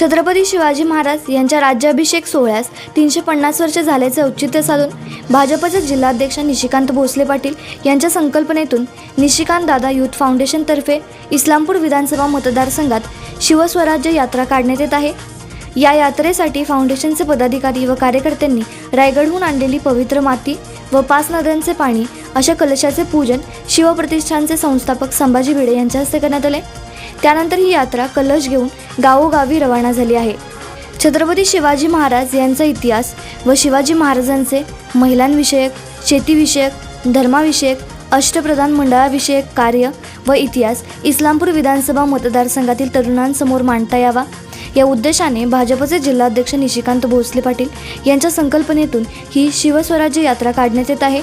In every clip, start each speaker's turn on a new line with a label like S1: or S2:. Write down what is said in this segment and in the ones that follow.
S1: छत्रपती शिवाजी महाराज यांच्या राज्याभिषेक सोहळ्यास तीनशे पन्नास वर्ष झाल्याचे औचित्य साधून भाजपचे जिल्हाध्यक्ष निशिकांत भोसले पाटील यांच्या संकल्पनेतून निशिकांत दादा युथ फाउंडेशनतर्फे इस्लामपूर विधानसभा मतदारसंघात शिवस्वराज्य यात्रा काढण्यात येत आहे. या यात्रेसाठी फाउंडेशनचे पदाधिकारी व कार्यकर्त्यांनी रायगडहून आणलेली पवित्र माती व पाच नद्यांचे पाणी अशा कलशाचे पूजन शिवप्रतिष्ठानचे संस्थापक संभाजी भिडे यांच्या हस्ते करण्यात आले. त्यानंतर ही यात्रा कलश घेऊन गावोगावी रवाना झाली आहे. छत्रपती शिवाजी महाराज यांचा इतिहास व शिवाजी महाराजांचे महिलांविषयक शेतीविषयक धर्माविषयक अष्टप्रधान मंडळाविषयक कार्य व इतिहास इस्लामपूर विधानसभा मतदारसंघातील तरुणांसमोर मांडता यावा या उद्देशाने भाजपचे जिल्हाध्यक्ष निशिकांत भोसले पाटील यांच्या संकल्पनेतून ही शिवस्वराज्य यात्रा काढण्यात येत आहे.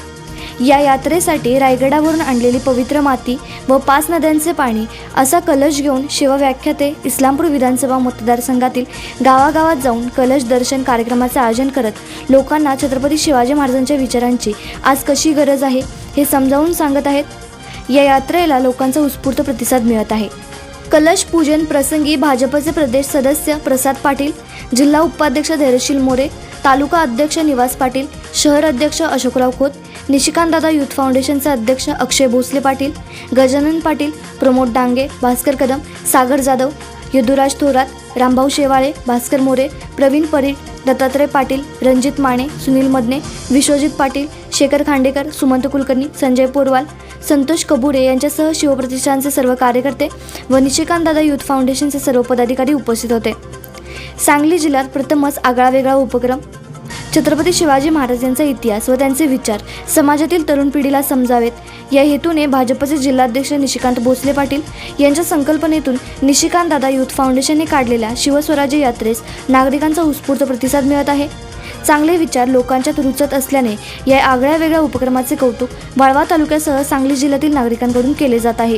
S1: या यात्रेसाठी रायगडावरून आणलेली पवित्र माती व पाच नद्यांचे पाणी असा कलश घेऊन शिवव्याख्याते इस्लामपूर विधानसभा मतदारसंघातील गावागावात जाऊन कलश दर्शन कार्यक्रमाचे आयोजन करत लोकांना छत्रपती शिवाजी महाराजांच्या विचारांची आज कशी गरज आहे हे समजावून सांगत आहेत. या यात्रेला लोकांचा उत्स्फूर्त प्रतिसाद मिळत आहे. कलश पूजन प्रसंगी भाजपचे प्रदेश सदस्य प्रसाद पाटील जिल्हा उपाध्यक्ष धैर्यशील मोरे तालुका अध्यक्ष निवास पाटील शहर अध्यक्ष अशोकराव खोत निशिकांतदादा यूथ फाउंडेशनचे अध्यक्ष अक्षय भोसले पाटील गजानन पाटील प्रमोद डांगे भास्कर कदम सागर जाधव यदुराज थोरात रामभाऊ शेवाळे भास्कर मोरे प्रवीण परीट दत्तात्रय पाटील रणजित माने सुनील मदने विश्वजित पाटील शेखर खांडेकर सुमंत कुलकर्णी संजय पोरवाल संतोष कबुडे यांच्यासह शिवप्रतिष्ठानचे सर्व कार्यकर्ते व निशिकांतदादा यूथ फाउंडेशनचे सर्व पदाधिकारी उपस्थित होते. सांगली जिल्ह्यात प्रथमच आगळा वेगळा उपक्रम छत्रपती शिवाजी महाराज यांचा इतिहास व त्यांचे विचार समाजातील तरुण पिढीला समजावेत. या हेतूने भाजपचे जिल्हाध्यक्ष निशिकांत भोसले पाटील यांच्या संकल्पनेतून निशिकांत दादा युथ फाउंडेशनने काढलेल्या शिवस्वराज्य यात्रेस नागरिकांचा उत्स्फूर्त प्रतिसाद मिळत आहे. चांगले विचार लोकांच्यात रुचत असल्याने या आगळ्या वेगळ्या उपक्रमाचे कौतुक वाळवा तालुक्यासह सांगली जिल्ह्यातील नागरिकांकडून केले जात आहे.